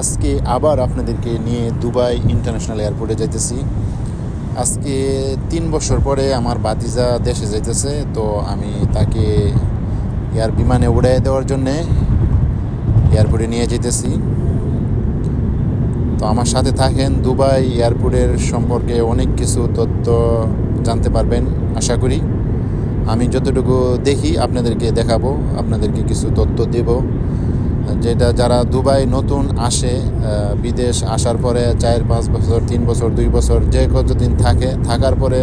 আজকে আবার আপনাদেরকে নিয়ে দুবাই ইন্টারন্যাশনাল এয়ারপোর্টে যাইতেছি। আজকে তিন বছর পরে আমার বাতিজা দেশে যাইতেছে, তো আমি তাকে এয়ার বিমানে উড়াই দেওয়ার জন্যে এয়ারপোর্টে নিয়ে যেতেছি তো আমার সাথে থাকেন দুবাই এয়ারপোর্টের সম্পর্কে অনেক কিছু তথ্য জানতে পারবেন, আশা করি। আমি যতটুকু দেখি আপনাদেরকে দেখাবো, আপনাদেরকে কিছু তথ্য দেব। যেটা যারা দুবাই নতুন আসে বিদেশ আসার পরে চার পাঁচ বছর, তিন বছর, দুই বছর যে কতদিন থাকে, থাকার পরে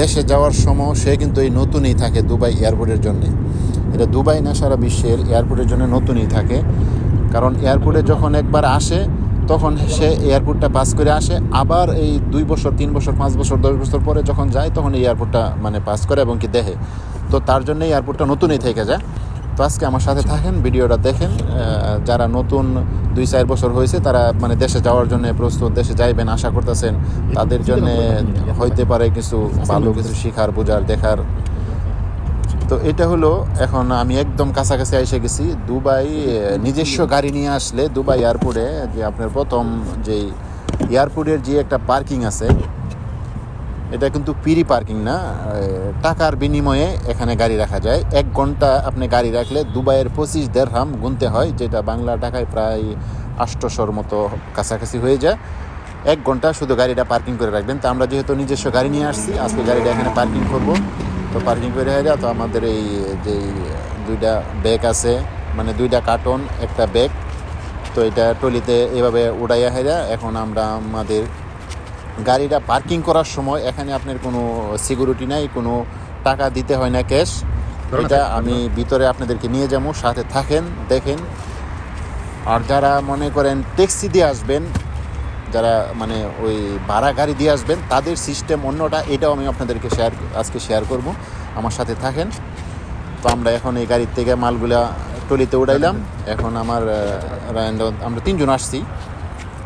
দেশে যাওয়ার সময় সে কিন্তু এই নতুনই থাকে দুবাই এয়ারপোর্টের জন্যে। এটা দুবাই না, সারা বিশ্বের এয়ারপোর্টের জন্য নতুনই থাকে। কারণ এয়ারপোর্টে যখন একবার আসে, তখন সে এয়ারপোর্টটা পাস করে আসে। আবার এই দুই বছর, তিন বছর, পাঁচ বছর, দশ বছর পরে যখন যায়, তখন এই এয়ারপোর্টটা মানে পাস করে এবং কি দেখে তো তার জন্য এয়ারপোর্টটা নতুনই থেকে যায়। তো আজকে আমার সাথে থাকেন, ভিডিওটা দেখেন। যারা নতুন দুই চার বছর হয়েছে, তারা মানে দেশে যাওয়ার জন্য প্রস্তুত, দেশে যাইবেন, আশা করতেছেন, তাদের জন্য হইতে পারে কিছু ভালো কিছু শিখার, বোঝার, দেখার। তো এটা হলো, এখন আমি একদম কাছাকাছি এসে গেছি, দুবাই নিজস্ব গাড়ি নিয়ে আসলে দুবাই এয়ারপোর্টে, যে আপনার প্রথম যে এয়ারপোর্টের যে একটা পার্কিং আছে এটা কিন্তু পিরি পার্কিং না। টাকার বিনিময়ে এখানে গাড়ি রাখা যায়। এক ঘণ্টা আপনি গাড়ি রাখলে দুবাইয়ের পঁচিশ দেড়হাম গুনতে হয়, যেটা বাংলা টাকায় প্রায় আষ্টশোর মতো কাছাকাছি হয়ে যায়। এক ঘণ্টা শুধু গাড়িটা পার্কিং করে রাখবেন। তো আমরা যেহেতু নিজস্ব গাড়ি নিয়ে আসছি, আজকে গাড়িটা এখানে পার্কিং করব। তো পার্কিং করে হয়ে তো আমাদের এই, যে, দুইটা ব্যাগ আছে মানে দুইটা কার্টন, একটা ব্যাগ। তো এটা ট্রলিতে এভাবে উড়াইয়া হয়ে হেরা এখন আমরা আমাদের গাড়িটা পার্কিং করার সময় এখানে আপনার কোনো সিকিউরিটি নাই কোনো টাকা দিতে হয় না ক্যাশ। এটা আমি ভিতরে আপনাদেরকে নিয়ে যাব সাথে থাকেন দেখেন। আর যারা মনে করেন ট্যাক্সি দিয়ে আসবেন যারা মানে ওই ভাড়া গাড়ি দিয়ে আসবেন তাদের সিস্টেম অন্যটা এটাও আমি আপনাদেরকে শেয়ার আজকে শেয়ার করব। আমার সাথে থাকেন। তো আমরা এখন এই গাড়ির থেকে মালগুলা টলিতে উড়াইলাম এখন আমার আমরা তিনজন আসছি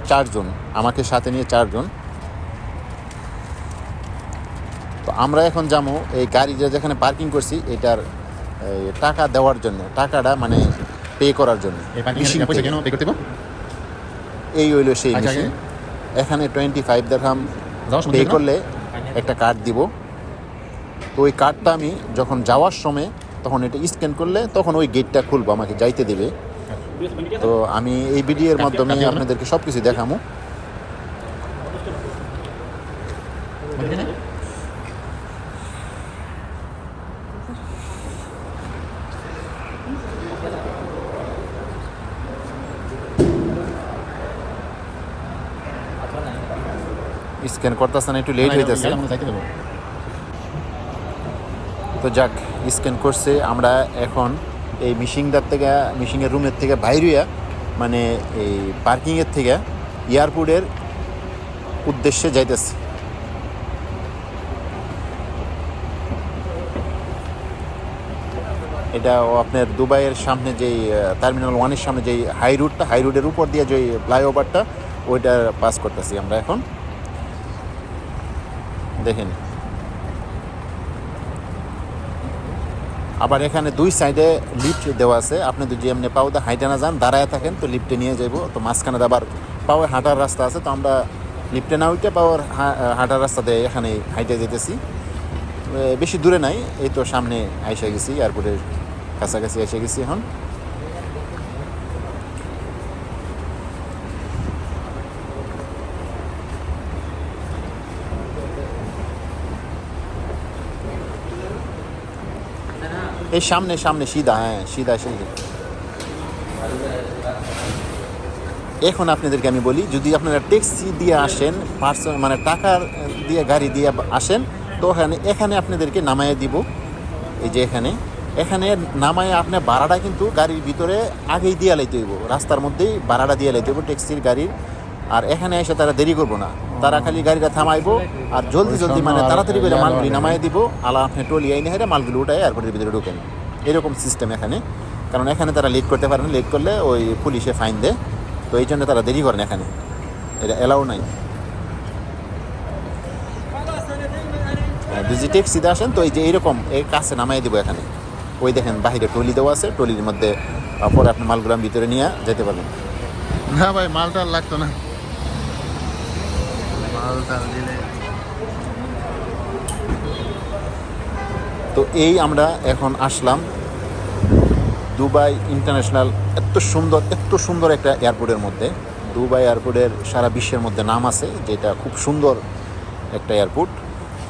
চারজন। আমাকে সাথে নিয়ে চারজন। তো আমরা এখন যাব এই গাড়ি যে যেখানে পার্কিং করছি এটার টাকা দেওয়ার জন্য টাকাটা মানে পে করার জন্য এই হইল সেই আচ্ছা, মেশিন এখানে টোয়েন্টি ফাইভ দেখাম পে করলে একটা কার্ড দিব। তো ওই কার্ডটা আমি যখন যাওয়ার সময় তখন এটা স্ক্যান করলে তখন ওই গেটটা খুলবো আমাকে যাইতে দেবে। তো আমি এই ভিডিওর মাধ্যমে? আপনাদেরকে সব কিছু দেখামো বুঝলি না? করতেছে না একটু লেট হইতেছে। তো যাক স্ক্যান করছে। আমরা এখন এই মিশিংটার থেকে মিশিংয়ের রুমের থেকে বাইরিয়া মানে এই পার্কিংয়ের থেকে এয়ারপোর্টের উদ্দেশ্যে যাইতেছি। এটা আপনার দুবাইয়ের সামনে যেই টার্মিনাল ওয়ানের সামনে যেই হাই রুটটা হাই রুটের উপর দিয়ে যে ফ্লাইওভারটা ওইটা পাস করতেছি আমরা এখন। দেখেন। আবার এখানে দুই সাইডে লিফট দেওয়া আছে। আপনি যদি এমনি পাওদা হাইটে না যান, দাঁড়ায় থাকেন, তো লিফটে নিয়ে যাইব। তো মাঝখানে আবার পাওয়ার হাঁটার রাস্তা আছে, তো আমরা লিফটে না উঠে পাওয়ার হাঁটার রাস্তা দিয়ে এখানে হাইটে যেতেছি। বেশি দূরে নাই, এই তো সামনে আইসা গেছি, এয়ারপোর্টের কাছাকাছি এসে গেছি এখন। এই সামনে সামনে, সিধা হ্যাঁ সিধা সিধা। এখন আপনাদেরকে আমি বলি, যদি আপনারা ট্যাক্সি দিয়ে আসেন পার্সন মানে টাকার দিয়ে গাড়ি দিয়ে আসেন, তো এখানে এখানে আপনাদেরকে নামাইয়ে দিব। এই যে এখানে এখানে নামায় আপনার ভাড়াটা কিন্তু গাড়ির ভিতরে আগেই দিয়ে লাইতে হইব। রাস্তার মধ্যেই ভাড়াটা দিয়ে লাইতে হইব ট্যাক্সির গাড়ির। আর এখানে এসে তারা দেরি করব না। তারা খালি গাড়িটা থামাইবো আর জলদি জলদি মানে তাড়াতাড়ি করে মালগুলি নামাই দিব। আলা আপনি টলি আইনে হেরে মালগুলি উঠায় এয়ারপোর্টের ভিতরে ঢুকেন। এরকম সিস্টেম এখানে। কারণ এখানে তারা লেট করতে পারে না। লেট করলে ওই পুলিশে ফাইন দেয়। তো এই জন্য তারা দেরি করেন এখানে। এটা এলাও নাই। হ্যাঁ, যদি ট্যাক্সিতে আসেন তো এই যে এইরকম এর কাছে নামাই দিব এখানে। ওই দেখেন বাহিরে টলি দেওয়া আছে। টলির মধ্যে পরে আপনি মালগুলাম ভিতরে নিয়ে যেতে পারবেন। না ভাই মালটা আর লাগতো না। দিলে। তো এই আমরা এখন আসলাম দুবাই ইন্টারন্যাশনাল এত সুন্দর এত সুন্দর একটা এয়ারপোর্টের মধ্যে। দুবাই এয়ারপোর্টের সারা বিশ্বের মধ্যে নাম আছে যেটা খুব সুন্দর একটা এয়ারপোর্ট।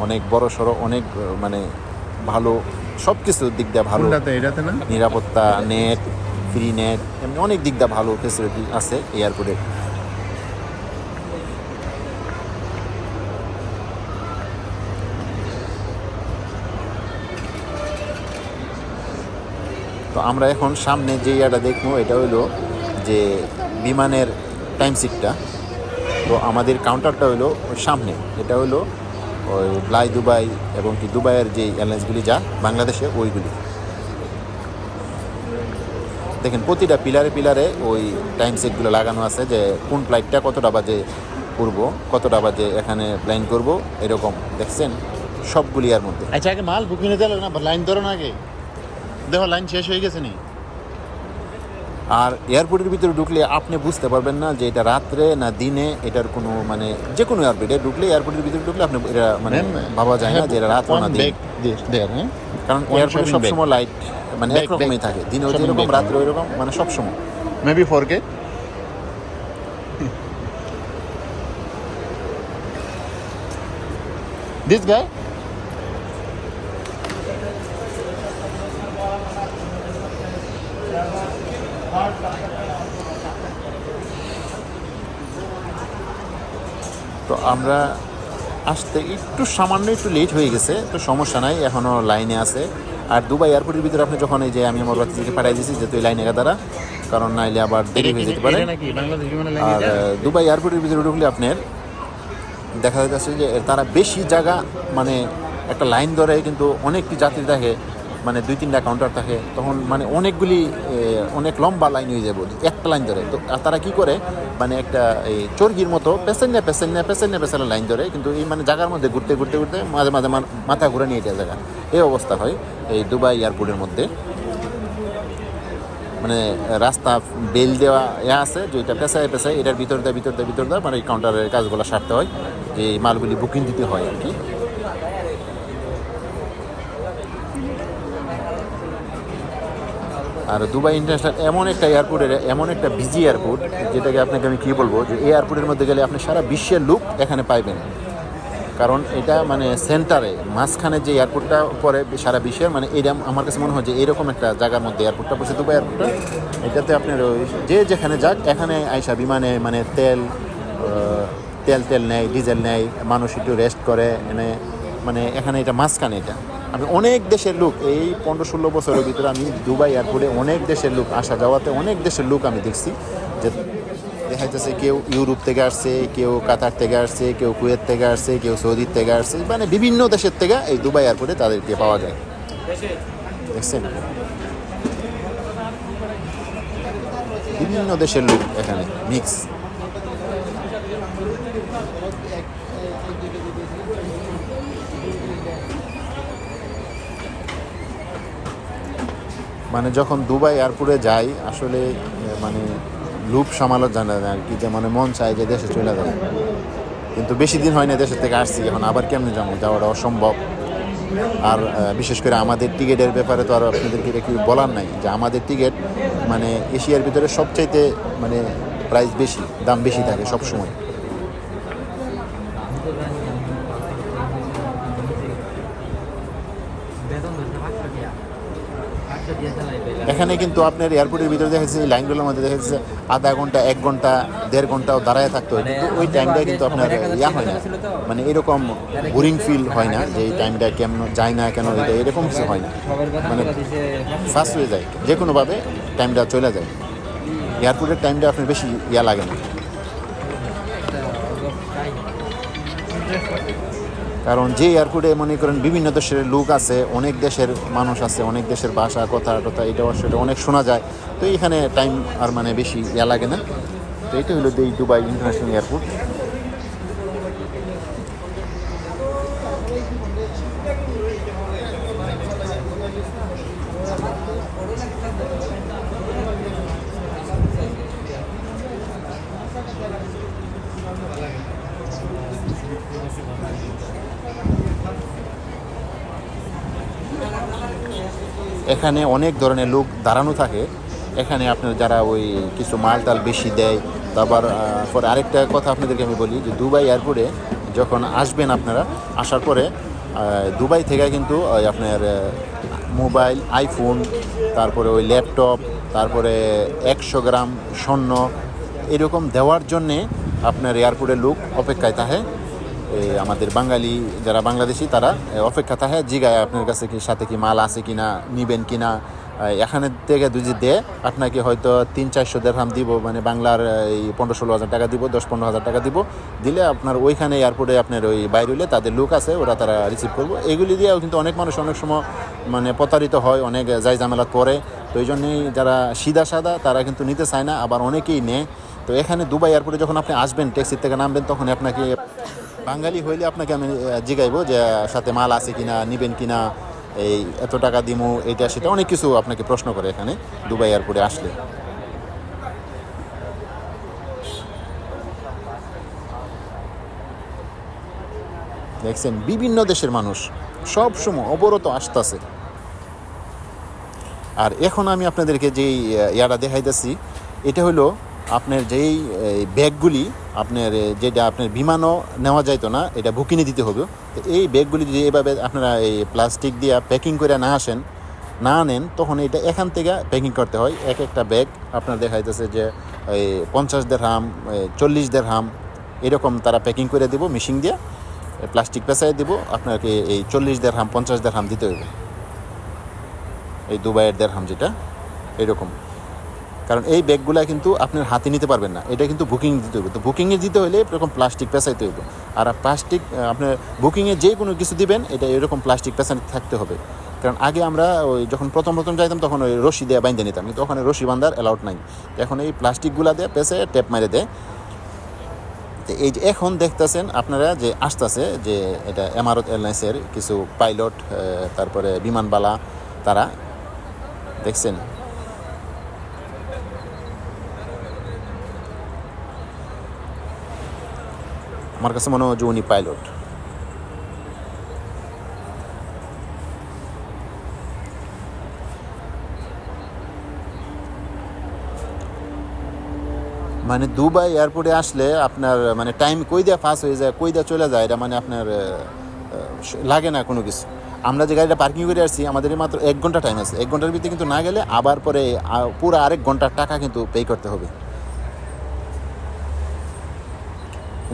অনেক বড় সড়ো অনেক মানে ভালো সব কিছুর দিক দিয়ে ভালো। নিরাপত্তা নেট ফ্রি নেট এমনি অনেক দিক দিয়ে ভালো ফেসিলিটি আছে এয়ারপোর্টের। তো আমরা এখন সামনে যে ইয়াটা দেখব, এটা হলো যে বিমানের টাইম সিটটা তো আমাদের কাউন্টারটা ওই সামনে। এটা হলো ওই ফ্লাই দুবাই এবং কি দুবাইয়ের যে এয়ারলাইন্সগুলি যা বাংলাদেশে, ওইগুলি। দেখেন, প্রতিটা পিলারে পিলারে ওই টাইম সেটগুলো লাগানো আছে যে কোন ফ্লাইটটা কতটা বাজে করব, কতটা বাজে এখানে প্ল্যান করব, এরকম, দেখছেন? সবগুলি আর মধ্যে। আচ্ছা আগে মাল বুকিং হলো না লাইন ধরো না আগে। দেখো লাইন শেষ হয়ে গেছে নি? আর এয়ারপোর্টের ভিতরে ঢুকলে আপনি বুঝতে পারবেন না যে এটা রাত্রে না দিনে এটার কোনো মানে যে কোনো এয়ারপোর্টে ঢুকলে এয়ারপোর্টের ভিতরে ঢুকলে আপনি এটা মানে ভাবা যায় না যে এটা রাত্রে না দিন। হ্যাঁ? কারণ এয়ারপোর্টে সবসময় লাইট মানে একরকমই থাকে। দিনে যেরকম রাত্রে ওই রকম মানে সবসময়। মেবি ফোর কে দিস গায় তো আমরা আসতে একটু সামান্য একটু লেট হয়ে গেছে তো সমস্যা নাই এখনও লাইনে আছে। আর দুবাই এয়ারপোর্টের ভিতরে আপনি যখন এই যে আমি আমার বাচ্চাদেরকে পাঠিয়ে দিয়েছি যেহেতু এই লাইনে দ্বারা কারণ নাইলে আবার দেরি হয়ে যেতে পারে। নাকি আর দুবাই এয়ারপোর্টের ভিতরে ঢুকলে আপনার দেখা যাচ্ছে যে তারা বেশি জায়গা মানে একটা লাইন ধরে কিন্তু অনেকটি যাত্রী থাকে মানে দুই তিনটা কাউন্টার থাকে, তখন মানে অনেকগুলি অনেক লম্বা লাইন হয়ে যাবে, একটা লাইন ধরে। তো তারা কি করে মানে একটা, এই চর্গির মতো পেশেন্ট না পেশেন্ট না পেশেন্ট না পেশেন্টের লাইন ধরে, কিন্তু এই মানে জায়গার মধ্যে ঘুরতে ঘুরতে ঘুরতে মাঝে মাঝে মাথা ঘুরে নিয়ে যায় জায়গা। এই অবস্থা হয় এই দুবাই এয়ারপোর্টের মধ্যে। মানে রাস্তা বেল দেওয়া ইয়া আছে, যে এটা পেশায় পেশায় এটার ভিতর দেয় ভিতর দেয় ভিতর দেয় মানে কাউন্টারের কাজগুলো সারতে হয়। যে মালগুলি বুকিং দিতে হয় আর কি। আর দুবাই ইন্টারন্যাশনাল এমন একটা এয়ারপোর্টের, এমন একটা বিজি এয়ারপোর্ট, যেটাকে আপনাকে আমি কী বলব যে এই এয়ারপোর্টের মধ্যে গেলে আপনি সারা বিশ্বের লুক এখানে পাইবেন। কারণ এটা মানে সেন্টারে মাঝখানে যে এয়ারপোর্টটা পরে সারা বিশ্বের মানে এটা আমার কাছে মনে হয় যে এরকম একটা জায়গার মধ্যে এয়ারপোর্টটা বসে দুবাই এয়ারপোর্টটা। এটাতে আপনার যে যেখানে যাক, এখানে আইসা বিমানে মানে তেল তেল তেল নেয়, ডিজেল নেয়, মানুষ একটু রেস্ট করে মানে মানে এখানে এটা মাঝখানে এটা। আমি অনেক দেশের লোক, এই পনেরো ষোলো বছরের ভিতরে আমি দুবাই এয়ারপোর্টে অনেক দেশের লোক, আসা যাওয়াতে অনেক দেশের লোক আমি দেখছি যে দেখা যাচ্ছে কেউ ইউরোপ থেকে আসছে, কেউ কাতার থেকে আসছে, কেউ কুয়েত থেকে আসছে, কেউ সৌদির থেকে আসছে মানে বিভিন্ন দেশের থেকে এই দুবাই এয়ারপোর্টে তাদেরকে পাওয়া যায়। দেখছেন? বিভিন্ন দেশের লোক এখানে মিক্স মানে যখন দুবাই এয়ারপোর্টে যাই, আসলে মানে লুপ সামালো জানা যায় আর কি, যে মানে মন চায় যে, দেশে চলে যাবে। কিন্তু বেশি দিন হয় না দেশের থেকে আসছি, এখন আবার কেমনে যাব? যাওয়াটা অসম্ভব। আর বিশেষ করে আমাদের টিকিটের ব্যাপারে তো আর আপনাদেরকে এটা কি বলার নাই, যে, আমাদের টিকিট মানে এশিয়ার ভিতরে সবচাইতে মানে প্রাইস বেশি, দাম বেশি থাকে সব এখানে কিন্তু আপনার এয়ারপোর্টের ভিতরে দেখা যাচ্ছে এই লাইনগুলোর মধ্যে দেখা যাচ্ছে আধা ঘণ্টা, এক ঘণ্টা, দেড় ঘন্টাও দাঁড়ায় থাকতে হয়। কিন্তু ওই টাইমটা কিন্তু আপনার ইয়া হয় না। মানে এরকম বোরিং ফিল হয় না যে এই টাইমটা কেমন যায় না কেন, এটা এরকম কিছু হয় না। মানে ফাস্ট হয়ে যায় যে কোনোভাবে টাইমটা চলে যায়। এয়ারপোর্টের টাইমটা আপনার বেশি ইয়া লাগে না। কারণ যে এয়ারপোর্টে মনে করেন বিভিন্ন দেশের লোক আছে, অনেক দেশের মানুষ আছে, অনেক দেশের ভাষা কথা টথা এটা সেটা অনেক শোনা যায়। তো এখানে টাইম আর মানে বেশি ইয়া লাগে না। তো এটা হলো এই দুবাই ইন্টারন্যাশনাল এয়ারপোর্ট। এখানে অনেক ধরনের লোক দাঁড়ানো থাকে। এখানে আপনার যারা ওই কিছু মাল টাল বেশি দেয়, তারপর পরে আরেকটা কথা আপনাদেরকে আমি বলি যে দুবাই এয়ারপোর্টে যখন আসবেন আপনারা, আসার পরে দুবাই থেকে কিন্তু আপনার মোবাইল আইফোন তারপরে ওই ল্যাপটপ, তারপরে একশো গ্রাম স্বর্ণ, এরকম দেওয়ার জন্যে আপনার এয়ারপোর্টের লোক অপেক্ষায় থাকে। আমাদের বাঙালি যারা বাংলাদেশি, তারা অপেক্ষা থাকে, জিগায় আপনার কাছে কি, সাথে কি মাল আছে কিনা, নিবেন কিনা। এখানে থেকে দুজি দেয় আপনাকে হয়তো তিন চারশো দেড়হাম দিব মানে বাংলার এই পনেরো ষোলো হাজার টাকা দিব, দশ পনেরো হাজার টাকা দিব। দিলে আপনার ওইখানে এয়ারপোর্টে আপনার ওই বাইরে হলে তাদের লোক আছে, ওরা তারা রিসিভ করব। এগুলি দিয়েও কিন্তু অনেক মানুষ অনেক সময় মানে প্রতারিত হয়, অনেক যাই ঝামেলা করে। তো এই জন্যেই যারা সিধা সাদা তারা কিন্তু নিতে চায় না, আবার অনেকেই নেয়। তো এখানে দুবাই এয়ারপোর্টে যখন আপনি আসবেন ট্যাক্সির থেকে নামবেন তখন আপনাকে বাঙালি হইলে আপনাকে আমি জিগাইবো যে সাথে মাল আছে কিনা, নিবেন কিনা, এই এত টাকা দিমু এটা সেটা অনেক কিছু আপনাকে প্রশ্ন করে এখানে, দুবাই এয়ারপোর্টে আসলে। দেখছেন, বিভিন্ন দেশের মানুষ, সব সময় অবরত আসতেছে। আর এখন আমি আপনাদেরকে যেই ইয়াটা দেখাইতেছি, এটা হলো আপনার যেই ব্যাগগুলি আপনার যেটা আপনার বিমানও নেওয়া যাইতো না, এটা বুকিংয়ে দিতে হবে। তো এই ব্যাগগুলি যদি এভাবে আপনারা এই প্লাস্টিক দিয়ে প্যাকিং করে না আসেন, না নেন, তখন এটা এখান থেকে প্যাকিং করতে হয়। এক একটা ব্যাগ আপনার দেখাইতেছে যে, এই পঞ্চাশ দেড়হাম চল্লিশ দেড়হাম, এরকম তারা প্যাকিং করে দেবো মিশিং দিয়ে প্লাস্টিক পেঁচাই দেবো, আপনাকে এই চল্লিশ দেড়হাম, পঞ্চাশ দেড়হাম দিতে হবে এই দুবাইয়ের দেড়হাম যেটা, এরকম। কারণ এই ব্যাগগুলা কিন্তু আপনার হাতে নিতে পারবেন না। এটা কিন্তু বুকিং দিতে হবে। তো বুকিংয়ে দিতে হলে এরকম প্লাস্টিক পেঁচাইতে হবে আর প্লাস্টিক আপনার বুকিংয়ে যে কোনো কিছু দিবেন, এটা এরকম প্লাস্টিক পেঁচানো থাকতে হবে। কারণ আগে আমরা ওই যখন প্রথম প্রথম যাইতাম, তখন ওই রশি দিয়ে বাইন্ধে নিতাম। কিন্তু ওখানে রশি বান্ধার অ্যালাউড নাই। এখন এই প্লাস্টিকগুলা দিয়ে পেঁচে টেপ মেরে দেয়। তো এই যে এখন দেখতেছেন আপনারা যে আসতেছে যে এটা এমারত এয়ারলাইন্সের কিছু পাইলট তারপরে বিমানবালা, তারা দেখছেন আমার কাছে মনে হয় যে উনি পাইলট। মানে দুবাই এয়ারপোর্টে আসলে আপনার মানে টাইম কই দেওয়া পাস হয়ে যায় কই দেওয়া চলে যায়, এটা মানে আপনার লাগে না কোনো কিছু। আমরা যে গাড়িটা পার্কিং করে আসছি আমাদের মাত্র এক ঘণ্টা টাইম আছে। এক ঘণ্টার ভিতরে কিন্তু না গেলে আবার পরে পুরো আরেক ঘণ্টার টাকা কিন্তু পে করতে হবে।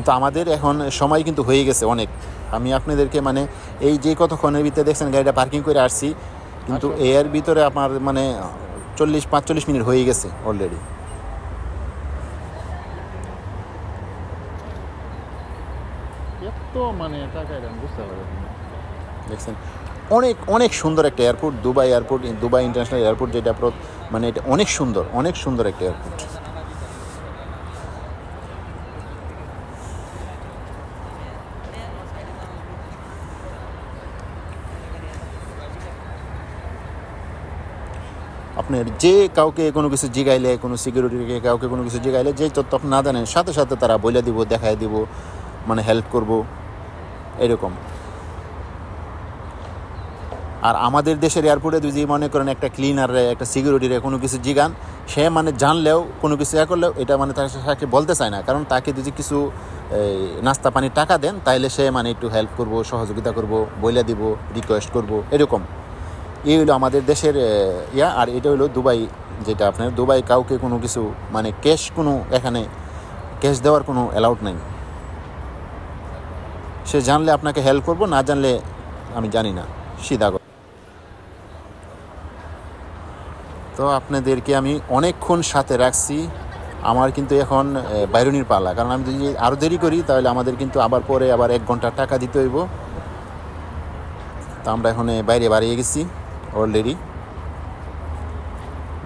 কিন্তু আমাদের এখন সময় কিন্তু হয়ে গেছে অনেক। আমি আপনাদেরকে মানে এই যে কতক্ষণের ভিতরে দেখছেন গাড়িটা পার্কিং করে আসছি কিন্তু এর ভিতরে আমার মানে চল্লিশ পাঁচচল্লিশ মিনিট হয়ে গেছে অলরেডি এত মানে দেখছেন অনেক অনেক সুন্দর একটা airport Dubai airport Dubai international airport যেটা মানে এটা অনেক সুন্দর অনেক সুন্দর একটা এয়ারপোর্ট আপনার যে কাউকে কোনো কিছু জিগাইলে, কোনো সিকিউরিটিকে কাউকে কোনো কিছু জিগাইলে, যে তথ্য আপনি না জানেন, সাথে সাথে তারা বলে দিব দেখায় দিব মানে হেল্প করব, এরকম। আর আমাদের দেশের এয়ারপোর্টে যদি মনে করেন একটা ক্লিনার একটা সিকিউরিটির কোনো কিছু জিগান, সে মানে জানলেও, কোনো কিছু ইয়া করলেও, এটা মানে সাথে বলতে চায় না। কারণ তাকে যদি কিছু নাস্তা পানির টাকা দেন, তাইলে সে মানে একটু হেল্প করব, সহযোগিতা করব, বইলে দিব রিকোয়েস্ট করব, এরকম। এই হলো আমাদের দেশের ইয়া, আর এটা হলো দুবাই যেটা আপনার, দুবাই কাউকে কোনো কিছু মানে ক্যাশ কোনো, এখানে ক্যাশ দেওয়ার কোনো অ্যালাউড নেই। সে জানলে আপনাকে হেল্প করব, না জানলে আমি জানি না। সিধা তো আপনাদেরকে আমি অনেকক্ষণ সাথে রাখছি। আমার কিন্তু এখন বাইরনির পালা। কারণ আমি যদি আরও দেরি করি, তাহলে আমাদের কিন্তু আবার পরে আবার এক ঘণ্টা টাকা দিতে হইব। তো আমরা এখন বাইরে বাড়িয়ে গেছি। অলরেডি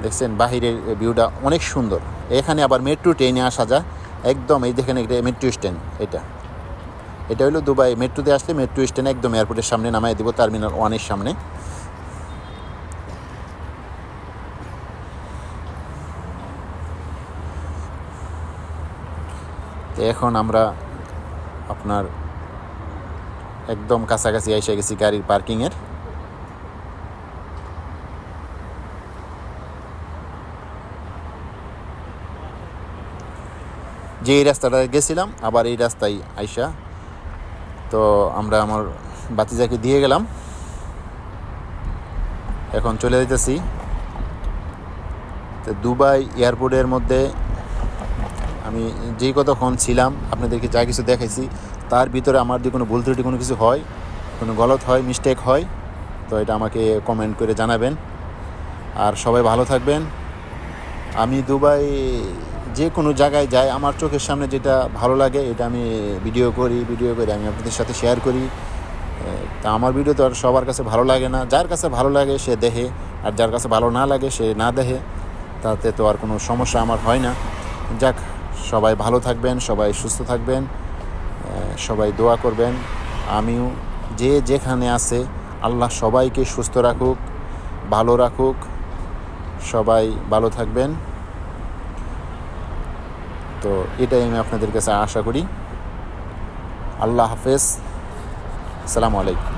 দেখছেন, বাহিরের ভিউটা অনেক সুন্দর। এখানে আবার মেট্রো ট্রেনে আসা যায়। একদম এই দেখেন এটা মেট্রো স্ট্যান্ড এটা। এটা হলো দুবাই মেট্রোতে আসলে মেট্রো স্ট্যান্ড একদম এয়ারপোর্টের সামনে নামাই দিব টার্মিনাল ওয়ানের সামনে। এখন আমরা আপনার একদম কাছাকাছি এসে গেছি গাড়ির পার্কিংয়ের যে এই রাস্তাটা গেছিলাম, আবার এই রাস্তায় আইসা তো আমরা আমার বাতিজাকে দিয়ে গেলাম। এখন চলে যেতেছি তো দুবাই এয়ারপোর্টের মধ্যে আমি যেই কতক্ষণ ছিলাম, আপনাদেরকে যা কিছু দেখাইছি, তার ভিতরে আমার যদি কোনো ভুল ত্রুটি কোনো কিছু হয়, কোনো গলত হয় মিস্টেক হয়, তো এটা আমাকে কমেন্ট করে জানাবেন। আর সবাই ভালো থাকবেন। আমি দুবাই যে কোনো জায়গায় যাই আমার চোখের সামনে যেটা ভালো লাগে, এটা আমি ভিডিও করি ভিডিও করে আমি আপনাদের সাথে শেয়ার করি। তা আমার ভিডিও তো আর সবার কাছে ভালো লাগে না। যার কাছে ভালো লাগে, সে দেখে। আর যার কাছে ভালো না লাগে, সে না দেখে। তাতে তো আর কোনো সমস্যা আমার হয় না। যাক, সবাই ভালো থাকবেন, সবাই সুস্থ থাকবেন। সবাই দোয়া করবেন। আমিও যে যেখানে আছে, আল্লাহ সবাইকে সুস্থ রাখুক, ভালো রাখুক। সবাই ভালো থাকবেন। তো এটাই আমি আপনাদের কাছে আশা করি। আল্লাহ হাফেজ। আসসালামু আলাইকুম।